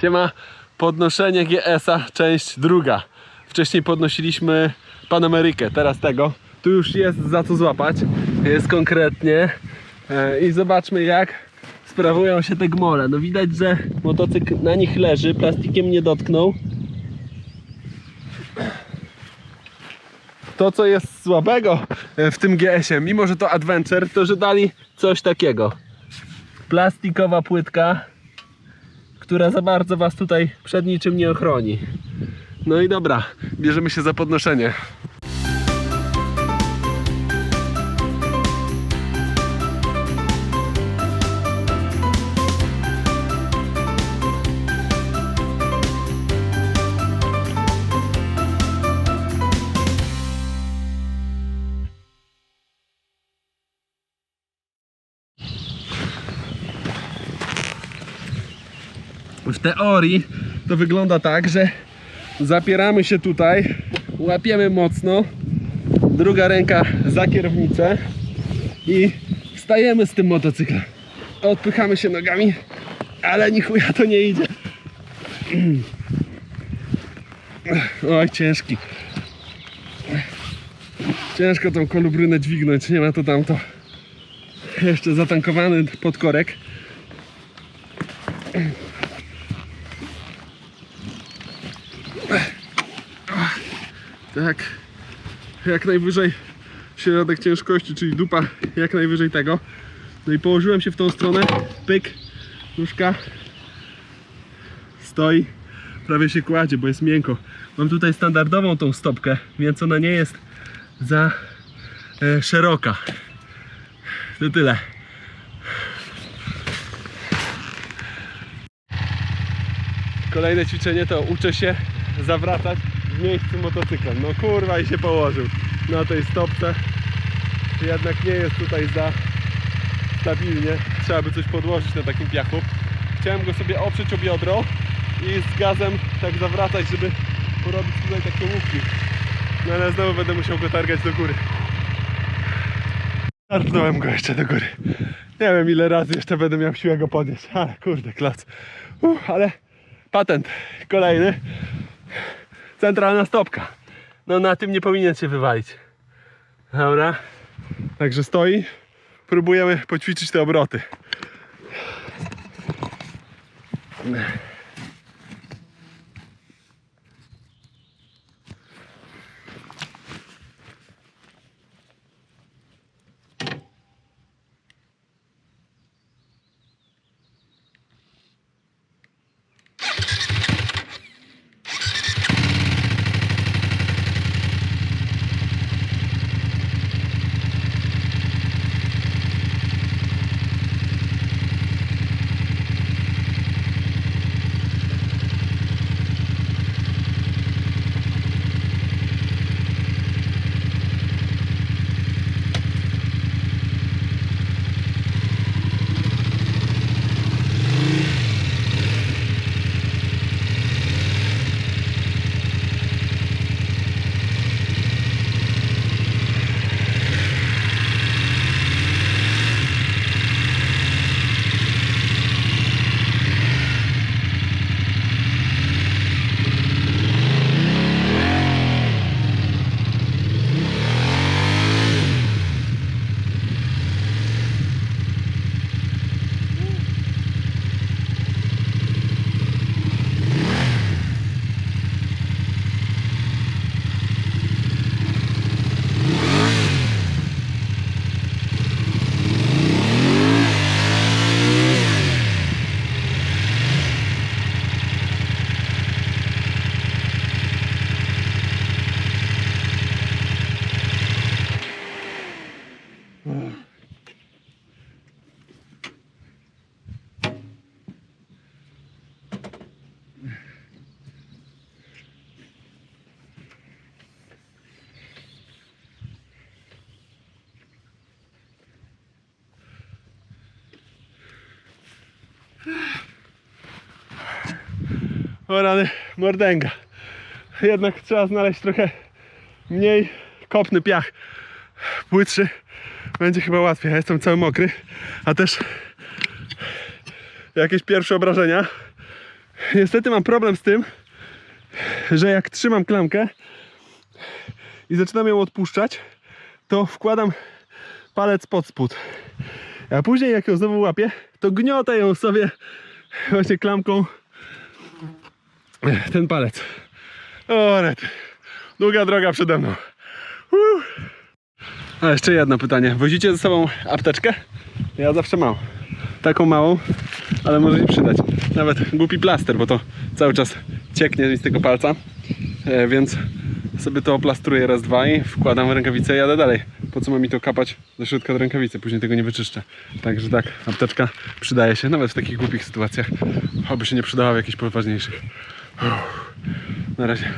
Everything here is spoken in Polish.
Siema, podnoszenie GS-a, część druga. Wcześniej podnosiliśmy Panamerykę, teraz tego. Tu już jest za co złapać, jest konkretnie. E, I zobaczmy jak sprawują się te gmole. No widać, że motocykl na nich leży, plastikiem nie dotknął. To co jest słabego e, w tym GS-ie, mimo że to Adventure, to że dali coś takiego. Plastikowa płytka, która za bardzo Was tutaj przed niczym nie ochroni. No i dobra, bierzemy się za podnoszenie. W teorii to wygląda tak, że zapieramy się tutaj, łapiemy mocno, druga ręka za kierownicę i stajemy z tym motocyklem. Odpychamy się nogami, ale ni chuja to nie idzie. Oj, ciężki. Ciężko tą kolubrynę dźwignąć, nie ma to tamto. Jeszcze zatankowany podkorek. Tak, jak najwyżej środek ciężkości, czyli dupa jak najwyżej tego. No i położyłem się w tą stronę, pyk, nóżka stoi, prawie się kładzie, bo jest miękko. Mam tutaj standardową tą stopkę, więc ona nie jest za e, szeroka. To tyle. Kolejne ćwiczenie to uczę się zawracać w miejscu motocyklem. No kurwa i się położył na tej stopce. Jednak nie jest tutaj za stabilnie. Trzeba by coś podłożyć na takim piachu. Chciałem go sobie oprzeć o biodro i z gazem tak zawracać, żeby porobić tutaj takie łuki. No ale znowu będę musiał go targać do góry. Targnąłem go jeszcze do góry. Nie wiem ile razy jeszcze będę miał siłę go podnieść, ale kurde klac. Uff, ale patent kolejny. Centralna stopka. No na tym nie powinien się wywalić. Dobra. Także stoi. Próbujemy poćwiczyć te obroty. O rany, mordęga. Jednak trzeba znaleźć trochę mniej kopny piach. Płytszy. Będzie chyba łatwiej. Ja jestem cały mokry. A też jakieś pierwsze obrażenia Niestety mam problem z tym, że jak trzymam klamkę i zaczynam ją odpuszczać, to wkładam palec pod spód. A później jak ją znowu łapię, to gniotę ją sobie właśnie klamką ten palec. O, rety. Długa droga przede mną. Uff. A jeszcze jedno pytanie. Wozicie ze sobą apteczkę? Ja zawsze mam. Taką małą, ale może się przydać. Nawet głupi plaster, bo to cały czas cieknie z tego palca. E, więc sobie to oplastruję raz, dwa i wkładam w rękawicę i jadę dalej. Po co ma mi to kapać do środka do rękawicy? Później tego nie wyczyszczę. Także tak, apteczka przydaje się nawet w takich głupich sytuacjach. Oby się nie przydała w jakichś poważniejszych. Uff. Na razie.